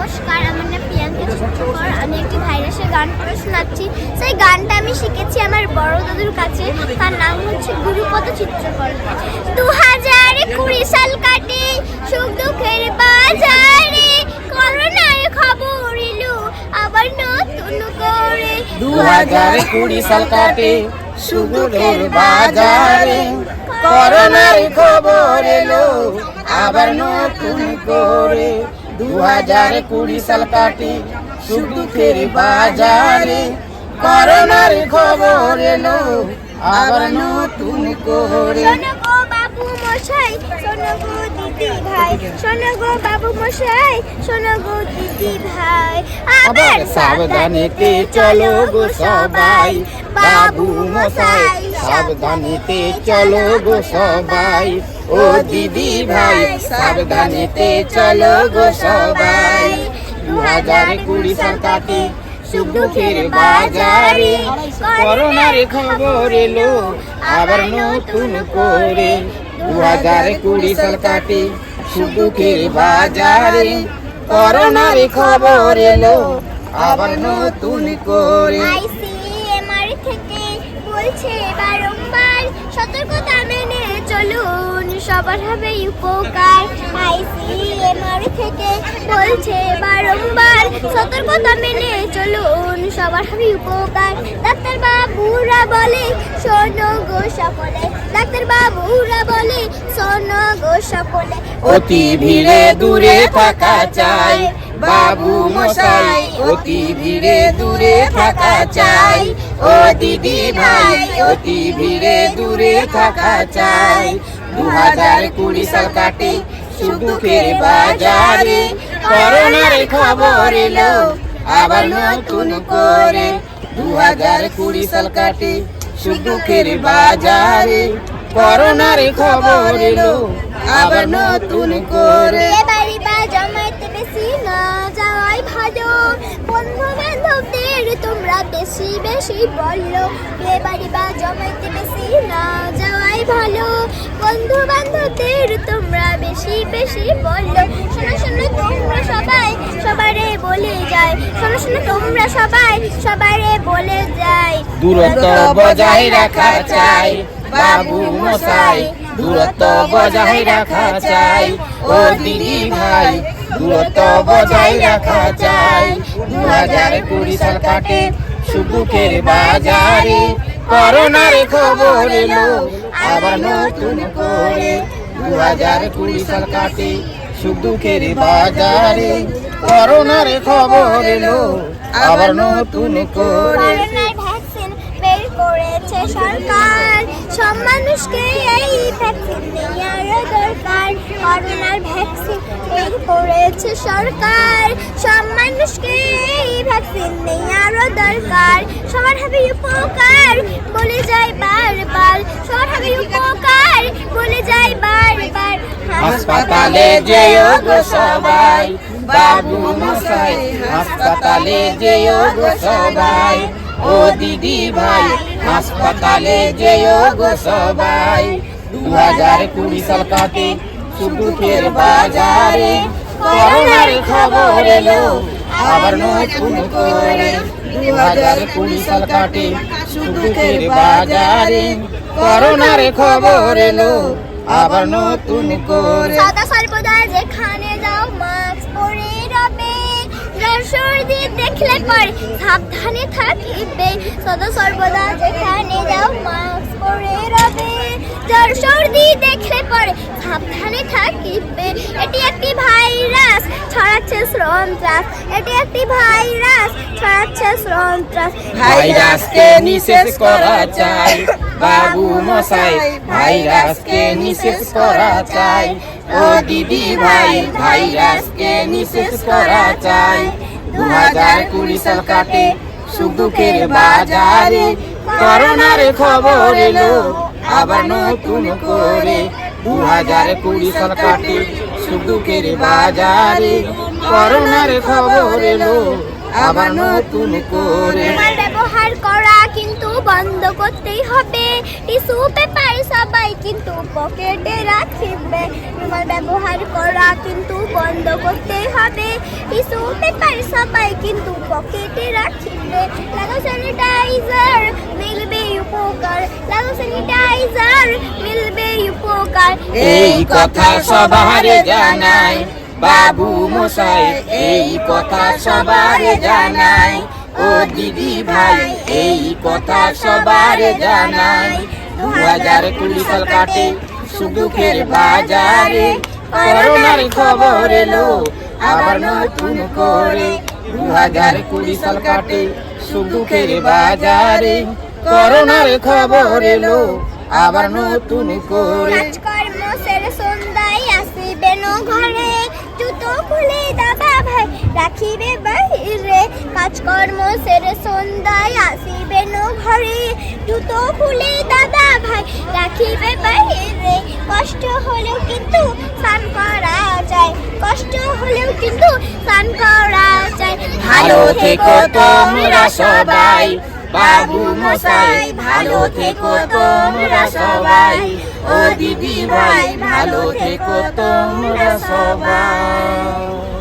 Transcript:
নমস্কার, আমার নাম প্রিয়াঙ্কা চিত্রকর আমি একটি ভাইরাসের গান করে শোনাচ্ছি। সেই গানটা আমি শিখেছি আমার বড় দাদুর কাছে। তার নাম হচ্ছে গুরুপদ চিত্রকর। দু হাজার কুড়ি সাল কাটে, সুখ দুঃখের বাজারে। করোনার খবর এলো, আবার নতুন করে। দু হাজার কুড়ি সাল কাটে সুদূরের বাজারে। করোনার খবর এলো, আবার নতুন করে। দু হাজার কুড়ি সাল কাটে সুদূরের বাজারে। করোনার খবর এলো আবার নতুন করে। শোনো গো বাবু মশাই শোনো গো দিদি ভাই শোনো গো বাবু মশাই শোনো গো দিদি ভাই। আবার সাবধানেতে চলো গো সবাই। বাবু মশাই সাবধানেতে চলো গো সবাই। ও দিদি ভাই, সাবধানেতে চলো গো সবাই। দু হাজার কুড়ি সাল কাটে সুখ দুঃখের বাজারে। করোনার খবর এলো, আবার নতুন করে। দু হাজার কুড়ি সাল কাটে সুখ দুঃখের বাজারে। করোনার খবর এলো, আবার নতুন করে। সবার হবে উপকার। আইসিএমআর থেকে বলছে বারংবার সতর্কতা মেনে চলুন, সবার হবে উপকার। ডাক্তার বাবুরা বলে, শোনো গো সকলে। ডাক্তার বাবুরা বলে, শোনো গো সকলে। অতি ভিড়ে দূরে থাকা চাই। বাবু মশাই, অতি ভিড়ে দূরে থাকা চাই। ও দিদি ভাই, অতি ভিড়ে দূরে থাকা চাই। দু হাজার কুড়ি সাল কাটে, সুদুখের বাজারে করোনার খবর এলো, আবার নতুন করে দু হাজার কুড়ি সাল কাটে, সুদুখের বাজারে করোনার খবর এলো, আবার নতুন করে। জমাইতে বেশি না যাওয়াই ভালো। বন্ধু বান্ধবদের তোমরা বেশি বেশি বলল বাড়ি বা জমাইতে বেশি না যাওয়াই ভালো। বন্ধু বান্ধবদের তোমরা বেশি বেশি বলল শোনো শোনো, তোমরা সবাই সবারে বলে যায়। শোনো শোনো, তোমরা সবাই সবারে বলে যায়। দূরত্ব বজায় রাখা চাই, বাবু মশাই। দূরত্ব বজায় রাখা চাই, ও দিদি ভাই। দূরত্ব বজায় রাখা চাই দু হাজার কুড়ি সাল কাটে সুদুখের বাজারে। করোনার খবর এলো আবার নতুন করে দু হাজার কুড়ি সাল কাটে সুদুখের বাজারে। করোনার খবর এলো, আবার নতুন করে। করেছে সরকার। সব মানুষকে এই ভ্যাকসিন নেওয়ার দরকার। করোনার ভ্যাকসিন বের করেছে সরকার। সব মানুষকে এই ভ্যাকসিন নেওয়ার দরকার। সবার হবে উপকার বলে যায় বারবার সবার হবে উপকার বলে যায় বারবার হাসপাতালে যেও গো সবাই। বাবু মশাই, হাসপাতালে যেও গো সবাই। ও দিদি ভাই, হাসপাতালে যেও গো সবাই। দু হাজার কুড়ি সাল কাটে সুদুখের বাজারে। করোনার খবর এলো, আবার নতুন করে। দু হাজার কুড়ি সাল কাটে সুদুখের বাজারে। করোনার খবর এলো আবার নতুন করে। সদা সর্বদা যেখানে যাও, মাস্ক পরে রবে সর্দি দেখলে পরে সাবধানে থাকিবে। সদা সর্বদা যেখানে যাও, মাস্ক পরে রবে জ্বর সর্দি দেখলে পরে সাবধানে থাকিবে এটি একটি ভাইরাস, ছড়াচ্ছে সন্ত্রাস এটি একটি ভাইরাস, ছড়াচ্ছে সন্ত্রাস ভাইরাসকে নিষেধ করা চাই। বাবু মশাই, ভাইরাসকে নিষেধ করা চাই। ও দিদি ভাই, ভাইরাসকে নিষেধ করা চাই। দু হাজার কুড়ি সাল কাটে সুখ দুঃখের বাজারে। করোনার খবর এলো, আবার নতুন করে। দু কুড়ি সাল কাটে সুখ দুঃখের বাজারে। করোনার খবর এলো আবার নতুন করে। ব্যবহার করা কিন্তু বন্ধ করতেই হবে। টিস্যু পেপার সবাই কিন্তু পকেটে রাখিবে। রুমাল ব্যবহার করা কিন্তু বন্ধ করতেই হবে। টিস্যু পেপার সবাই কিন্তু পকেটে রাখিবে। লাগো স্যানিটাইজার, মিলবে উপকার। লাগো স্যানিটাইজার, মিলবে উপকার এই কথা সবারে জানাই, বাবু মশাই, এই কথা সবারে জানাই। ও দিদি ভাই, এই কথা সবারে জানাই। দু হাজার কুড়ি সাল কাটে সুদুখের বাজারে, করোনার খবর এলো, আবার নতুন করে। দু হাজার কুড়ি সাল কাটে সুদুখের বাজারে, করোনার খবর এলো আবার নতুন করে কাজকর্ম সেরে সন্ধ্যায় আসিবেন ঘরে জুতো খুলে দাদা ভাই রাখিবে বাহিরে কাজকর্ম সেরে সন্ধ্যায় আসিবেন ঘরে জুতো খুলে দাদা ভাই রাখিবে বাহিরে কষ্ট হলেও কিন্তু স্নান করা যায়। কষ্ট হলেও কিন্তু স্নান করা যায়। ভালো থেকো তোমরা সবাই। বাবু মশাই ভালো থেকো তোমরা সবাই। ও দিদি ভাই ভালো থেকো তোমরা সবাই।